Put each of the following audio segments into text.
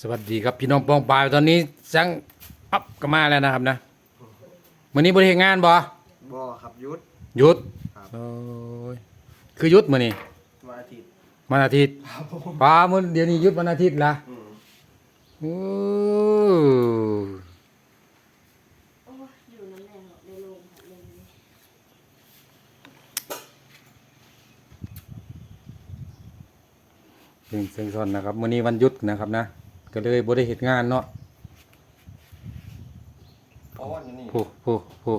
สวัสดีครับพี่น้องปองปายตอนนี้จังอัพก็มาแล้วนะครับนะวันนี้บริเหตุงานบ่บ่ครับยุทธหยุดครับโอ้ยคือหยุดมื้อนี้วันอาทิตย์วันอาทิตย์ป้ามื้อเดี๋ยวนี้หยุดวันอาทิตย์ละอืมโอ้โอ้ยอยู่น้ำแดงหรอกในโรงค่ะเลยถึงเสียงซอนนะครับมื้อนี้วันหยุดนะครับนะ ก็เลยบ่ได้เฮ็ดงานเนาะเพราะวันนี้ผู้ผู้ผู้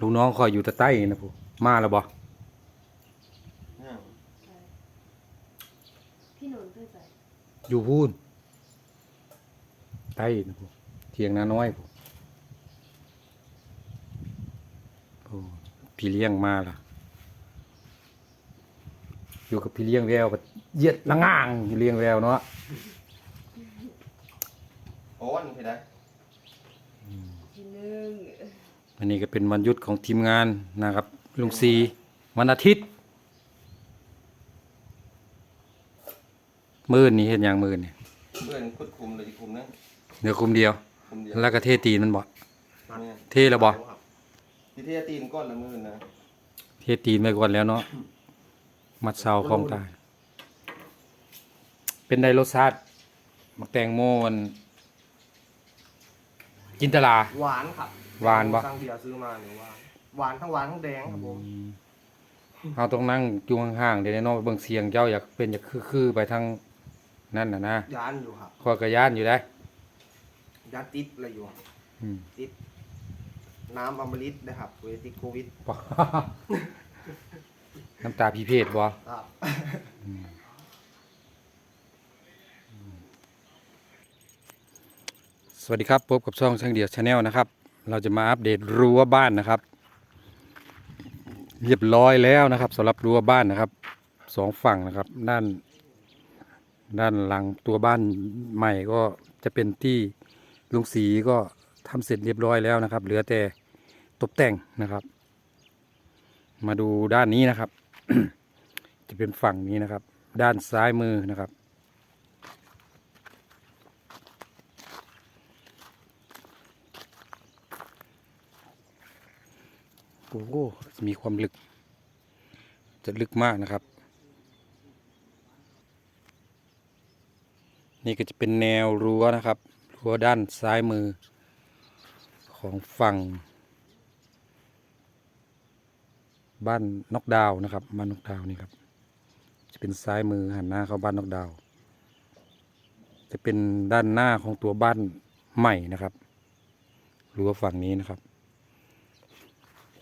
ลูกน้องคอยอยู่แตะใต้นะผู้มาแล้วบ่เนี่ยใช่พี่หนุนเพื่อใส่อยู่พูนใต้นะผู้เทียงนาน้อยผู้ผู้พี่เลี้ยงมาล่ะ อยู่กับพี่เลี้ยงแววก็เหยียดละง่างพี่เลี้ยงแววเนาะ เพราะวันที่ได้ ทีหนึ่งอันนี้ก็เป็นวันหยุดของทีมงานนะครับ ลุงซีวันอาทิตย์ มื่นนี้เห็นอย่างมื่นนี่เพื่อนคุดคุมเลยที่คุมนั่นเดี๋ยวคุมเดียว คุมเดียวแล้วก็เทตีนมันบ่เนี่ยเทแล้วบ่ที่เทียตีนก้อนละมือนะเทตีนไปก่อนแล้วเนาะมัดเสาของตาย เป็นไดรสชาติมักแตงโมมัน จินตลา หวานครับหวานปะครั้งที่เราซื้อมาเนี่ยหวานหวานทั้งหวานทั้งแดงครับผมเอาต้องนั่งอยู่ห่างๆเดี๋ยวในนอกเบิ่งเสียงเจ้าอยากเป็นอยากคือๆไปทางนั่นน่ะนะยานอยู่ครับข้อยกระย่านอยู่ได้ยานติดอะไรอยู่ อืมติดน้ำอมฤตนะครับเวติดโควิดบ่น้ำตาพีเพศบ่ครับ วัสดีครับพบกับช่องช่างเดียวชาแนลนะครับ เราจะมาอัปเดตรั้วบ้านนะครับ เรียบร้อยแล้วนะครับสำหรับรั้วบ้านนะครับสองฝั่งนะครับ ด้าน ด้านหลังตัวบ้านใหม่ก็จะเป็นที่ลุงสีก็ทำเสร็จเรียบร้อยแล้วนะครับ เหลือแต่ตกแต่งนะครับ มาดูด้านนี้นะครับ จะเป็นฝั่งนี้นะครับ ด้านซ้ายมือนะครับ โอ้โหมีความลึก จะลึกมากนะครับ นี่ก็จะเป็นแนวรั้วนะครับ รั้วด้านซ้ายมือ ของฝั่ง บ้านนกดาวนะครับบ้านนกดาวนี่ครับ จะเป็นซ้ายมือหันหน้าเข้าบ้านนกดาว จะเป็นด้านหน้าของตัวบ้านใหม่นะครับรั้วฝั่งนี้นะครับ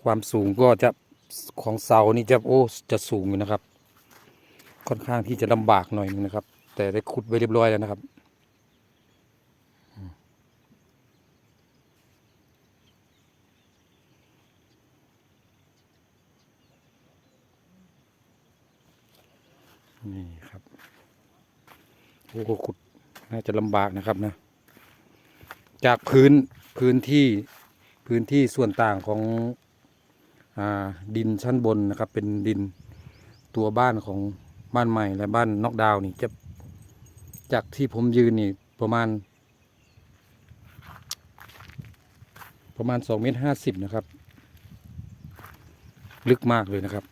ความสูงก็จะของเสานี่จะโอ้จะสูงอยู่นะครับ ค่อนข้างที่จะลำบากหน่อยนึงนะครับ แต่ได้ขุดไว้เรียบร้อยแล้วนะครับนี่ครับโอ้โขุดน่าจะลำบากนะครับนะ จากพื้นพื้นที่พื้นที่ส่วนต่างของ ดินชั้นบนนะครับ เป็นดินตัวบ้านของบ้านใหม่และบ้านนอกดาวน์นี่จะจากที่ผมยืนนี่ประมาณ ประมาณสองเมตรห้าสิบนะครับ ลึกมากเลยนะครับ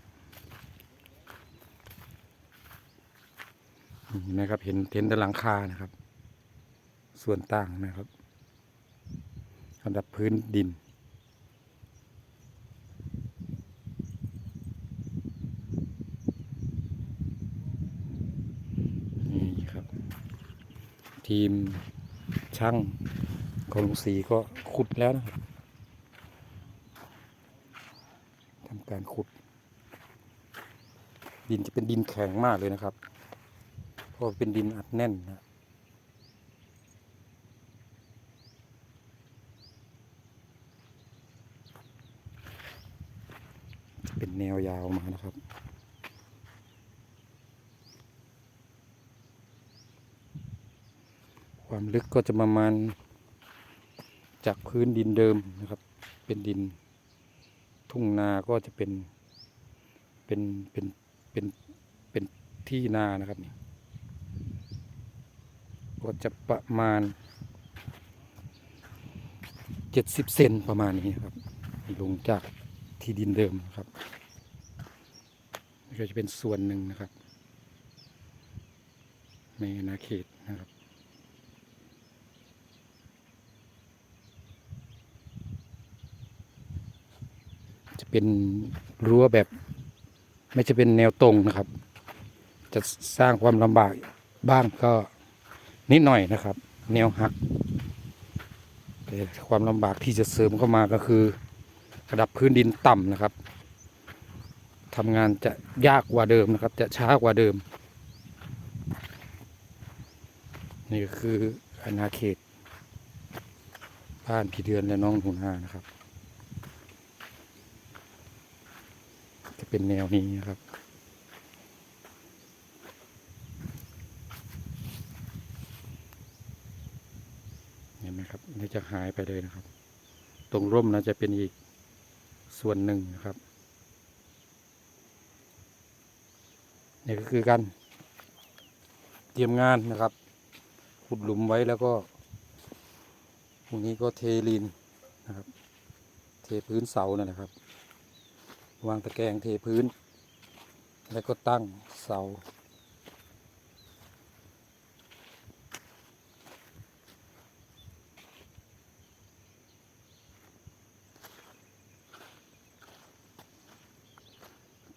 นะครับเห็นเห็นแต่หลังคานะครับ ส่วนต่างนะครับสำหรับพื้นดินครับ ทีมช่างของลุงศรีก็ขุดแล้วนะครับทำการขุด ดินจะเป็นดินแข็งมากเลยนะครับ เพราะเป็นดินอัดแน่นนะเป็นแนวยาวมานะครับ ความลึกก็จะประมาณ จากพื้นดินเดิมนะครับ เป็นดิน ทุ่งนาก็จะเป็น เป็นเป็นเป็นเป็นที่นานะครับนี่ก็จะประมาณ70เซนประมาณนี้ครับลงจากที่ดินเดิมนะครับก็จะเป็นส่วนหนึ่งนะครับ ในอาณาเขตนะครับ จะ เป็นรั้วแบบ ไม่จะเป็นแนวตรงนะครับ จะสร้างความลำบากบ้างก็นิดหน่อยนะครับ แนวหักแต่ความลำบากที่จะเสริมเข้ามาก็คือ ระดับพื้นดินต่ำนะครับทำงานจะยากกว่าเดิมนะครับ จะช้ากว่าเดิม นี่ก็คืออาณาเขตบ้านพี่เดือนและน้องหนูนานะครับ จะเป็นแนวนี้นะครับ เห็นไหมครับนี่จะหายไปเลยนะครับ ตรงร่มนะจะเป็นอีกส่วนหนึ่งนะครับนี่ก็คือการเตรียมงานนะครับ ขุดหลุมไว้แล้วก็พรุ่งนี้ก็เทลีนนะครับ เทพื้นเสานั่นะครับ วางตะแกรงเทพื้น แล้วก็ตั้งเสา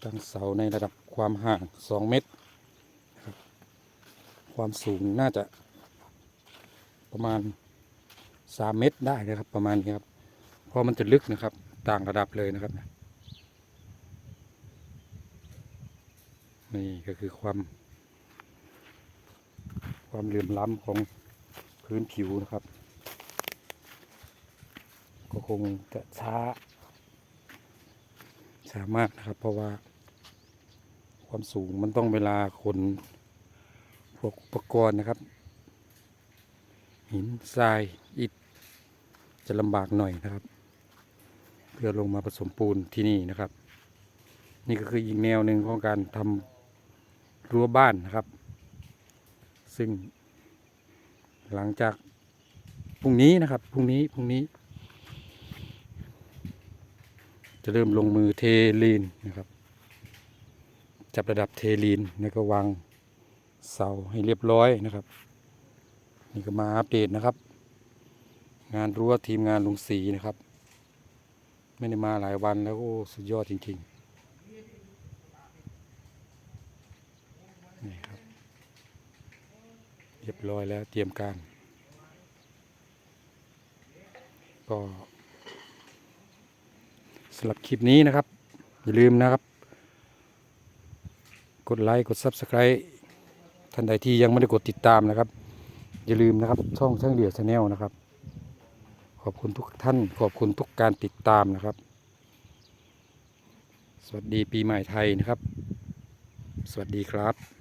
ตั้งเสาในระดับความห่าง 2 เมตรครับความสูงน่าจะประมาณ 3 เมตรได้นะครับประมาณนี้ครับ เพราะมันจะลึกนะครับต่างระดับเลยนะครับ นี่ก็คือความ ความเหลื่อมล้ำของพื้นผิวนะครับ ก็คงจะช้า ช้ามากนะครับ เพราะว่า ความสูงมันต้องเวลาขนพวกอุปกรณ์นะครับ หินทรายอิฐจะลำบากหน่อยนะครับ เพื่อลงมาผสมปูนที่นี่นะครับ นี่ก็คืออีกแนวหนึ่งของการทำ รั้วบ้านนะครับ ซึ่ง หลังจากพรุ่งนี้นะครับพรุ่งนี้พรุ่งนี้ จะเริ่มลงมือเทลีนนะครับ จับระดับเทลีนแล้วก็วางเสาให้เรียบร้อยนะครับ นี่ก็มาอัปเดตนะครับ งานรั้วทีมงานลุงสีนะครับ ไม่ได้มาหลายวันแล้วโอ้สุดยอดจริง ๆนี่ครับ เรียบร้อยแล้วเตรียมการ ก็สำหรับคลิปนี้นะครับ อย่าลืมนะครับ กดไลค์กด Subscribe ท่านใดที่ยังไม่ได้กดติดตามนะครับ อย่าลืมนะครับ ช่องช่างเดียวชาแนลนะครับ ขอบคุณทุกท่าน ขอบคุณทุกการติดตามนะครับ สวัสดีปีใหม่ไทยนะครับ สวัสดีครับ